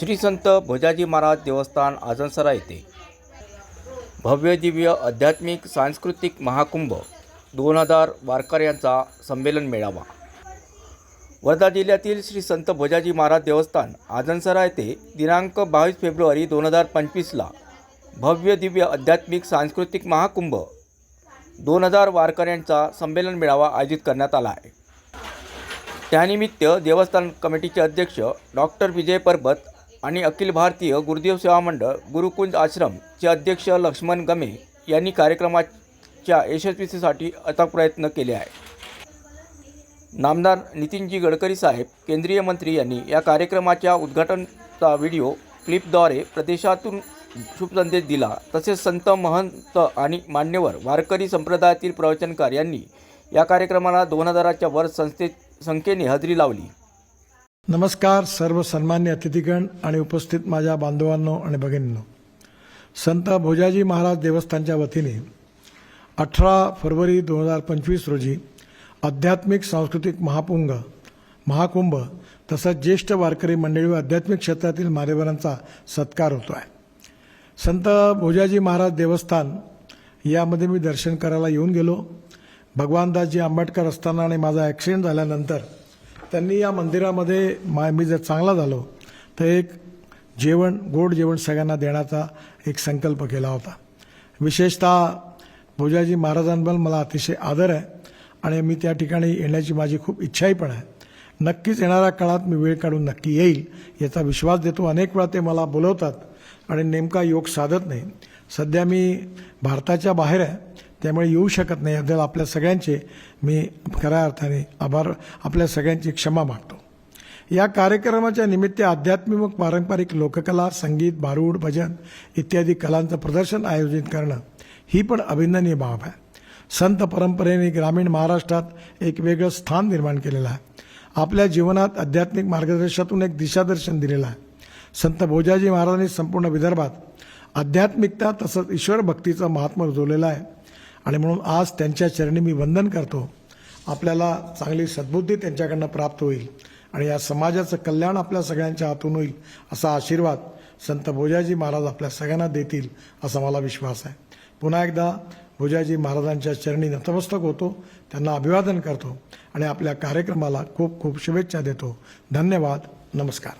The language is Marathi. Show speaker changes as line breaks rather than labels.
श्री संत भोजाजी महाराज देवस्थान आजनसरा येथे. भव्य दिव्य आध्यात्मिक सांस्कृतिक महाकुंभ दोन हजार वारकऱ्यांचा संमेलन मेळावा. वर्धा जिल्ह्यातील श्री संत भोजाजी महाराज देवस्थान आजनसरा येथे दिनांक बावीस फेब्रुवारी दोन हजार पंचवीसला भव्य दिव्य आध्यात्मिक सांस्कृतिक महाकुंभ दोन हजार वारकऱ्यांचा संमेलन मेळावा आयोजित करण्यात आला आहे. त्यानिमित्त देवस्थान कमिटीचे अध्यक्ष डॉक्टर विजय परबत आणि अखिल भारतीय गुरुदेव सेवा मंडळ गुरुकुंज आश्रमचे अध्यक्ष लक्ष्मण गमे यांनी कार्यक्रमाच्या यशस्वीतेसाठी अथक प्रयत्न केले आहे नामदार नितीनजी गडकरी साहेब केंद्रीय मंत्री यांनी या कार्यक्रमाच्या उद्घाटनचा व्हिडिओ क्लिपद्वारे प्रदेशातून शुभसंदेश दिला. तसेच संत महंत आणि मान्यवर वारकरी संप्रदायातील प्रवचनकार यांनी या कार्यक्रमाला दोन हजाराच्या वर संस्थेत संख्येने हजेरी लावली.
नमस्कार सर्व सन्मान्य अतिथीगण आणि उपस्थित माझ्या बांधवांनो आणि भगिनींनो. संत भोजाजी महाराज देवस्थानच्या वतीने अठरा फरवरी दोन हजार पंचवीस रोजी आध्यात्मिक सांस्कृतिक महापुंग महाकुंभ तसंच ज्येष्ठ वारकरी मंडळी व आध्यात्मिक क्षेत्रातील मान्यवरांचा सत्कार होतो आहे संत भोजाजी महाराज देवस्थान यामध्ये मी दर्शन करायला येऊन गेलो. भगवानदासजी आंबेडकर असताना आणि माझा ॲक्सिडेंट झाल्यानंतर त्यांनी या मंदिरामध्ये मा मी जर चांगला झालो तर एक जेवण गोड जेवण सगळ्यांना देण्याचा एक संकल्प केला होता. विशेषतः भोजाजी महाराजांबद्दल मला अतिशय आदर आहे आणि मी त्या ठिकाणी येण्याची माझी खूप इच्छाही पण आहे. नक्कीच येणाऱ्या काळात मी वेळ काढून नक्की येईल याचा विश्वास देतो. अनेक वेळा ते मला बोलवतात आणि नेमका योग साधत नाही. सध्या मी भारताच्या बाहेर आहे त्यामुळे येऊ शकत नाही. याबद्दल आपल्या सगळ्यांचे मी खऱ्या अर्थाने आभार आपल्या सगळ्यांची क्षमा मागतो. या कार्यक्रमाच्या निमित्त आध्यात्मिक व पारंपरिक लोककला संगीत बारूड भजन इत्यादी कलांचं प्रदर्शन आयोजित करणं ही पण अभिनंदनीय बाब आहे. संत परंपरेने ग्रामीण महाराष्ट्रात एक वेगळं स्थान निर्माण केलेलं आहे. आपल्या जीवनात आध्यात्मिक मार्गदर्शनातून एक दिशादर्शन दिलेलं आहे. संत भोजाजी महाराजांनी संपूर्ण विदर्भात आध्यात्मिकता तसंच ईश्वर भक्तीचं महात्मा रुजवलेला आहे. आणि म्हणून आज त्यांच्या चरणी मी वंदन करतो. आपल्याला चांगली सद्बुद्धी त्यांच्याकडनं प्राप्त होईल. आणि या समाजाचं कल्याण आपल्या सगळ्यांच्या हातून होईल असा आशीर्वाद संत भोजाजी महाराज आपल्या सगळ्यांना देतील असा मला विश्वास आहे. पुन्हा एकदा भोजाजी महाराजांच्या चरणी नतमस्तक होतो त्यांना अभिवादन करतो आणि आपल्या कार्यक्रमाला खूप खूप शुभेच्छा देतो. धन्यवाद नमस्कार.